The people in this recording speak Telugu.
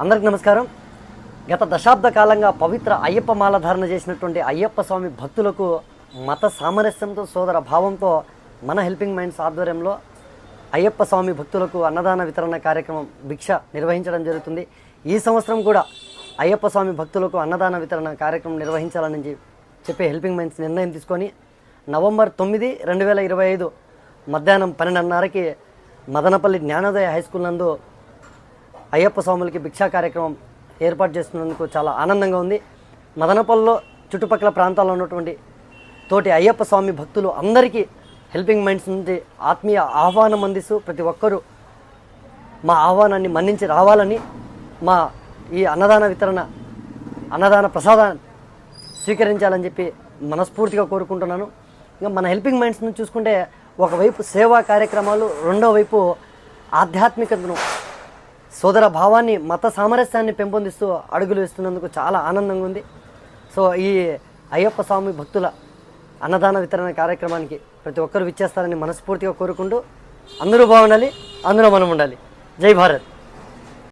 అందరికి నమస్కారం. గత దశాబ్ద కాలంగా పవిత్ర అయ్యప్ప మాల ధారణ చేసినటువంటి అయ్యప్ప స్వామి భక్తులకు మత సామరస్యంతో సోదర భావంతో మన హెల్పింగ్ మైండ్స్ ఆధ్వర్యంలో అయ్యప్ప స్వామి భక్తులకు అన్నదాన వితరణ కార్యక్రమం భిక్ష నిర్వహించడం జరుగుతుంది. ఈ సంవత్సరం కూడా అయ్యప్ప స్వామి భక్తులకు అన్నదాన వితరణ కార్యక్రమం నిర్వహించాలని చెప్పి- హెల్పింగ్ మైండ్స్ నిర్ణయం తీసుకొని నవంబర్ తొమ్మిది రెండు వేల ఇరవై ఐదు మధ్యాహ్నం పన్నెండున్నరకి మదనపల్లి జ్ఞానోదయ హై స్కూల్ నందు అయ్యప్ప స్వాములకి భిక్షా కార్యక్రమం ఏర్పాటు చేస్తున్నందుకు చాలా ఆనందంగా ఉంది. మదనపల్లిలో చుట్టుపక్కల ప్రాంతాల్లో ఉన్నటువంటి తోటి అయ్యప్ప స్వామి భక్తులు అందరికీ హెల్పింగ్ మైండ్స్ నుండి ఆత్మీయ ఆహ్వానం అందిస్తూ ప్రతి ఒక్కరూ మా ఆహ్వానాన్ని మన్నించి రావాలని మా ఈ అన్నదాన వితరణ అన్నదాన ప్రసాదాన్ని స్వీకరించాలని చెప్పి మనస్ఫూర్తిగా కోరుకుంటున్నాను. ఇంకా మన హెల్పింగ్ మైండ్స్ నుంచి చూసుకుంటే ఒకవైపు సేవా కార్యక్రమాలు రెండో వైపు ఆధ్యాత్మికతను సోదర భావాన్ని మత సామరస్యాన్ని పెంపొందిస్తూ అడుగులు వేస్తున్నందుకు చాలా ఆనందంగా ఉంది. సో ఈ అయ్యప్ప స్వామి భక్తుల అన్నదాన వితరణ కార్యక్రమానికి ప్రతి ఒక్కరు విచ్చేస్తారని మనస్ఫూర్తిగా కోరుకుంటూ అందరూ బాగుండాలి అందులో మనం ఉండాలి. జై భారత్.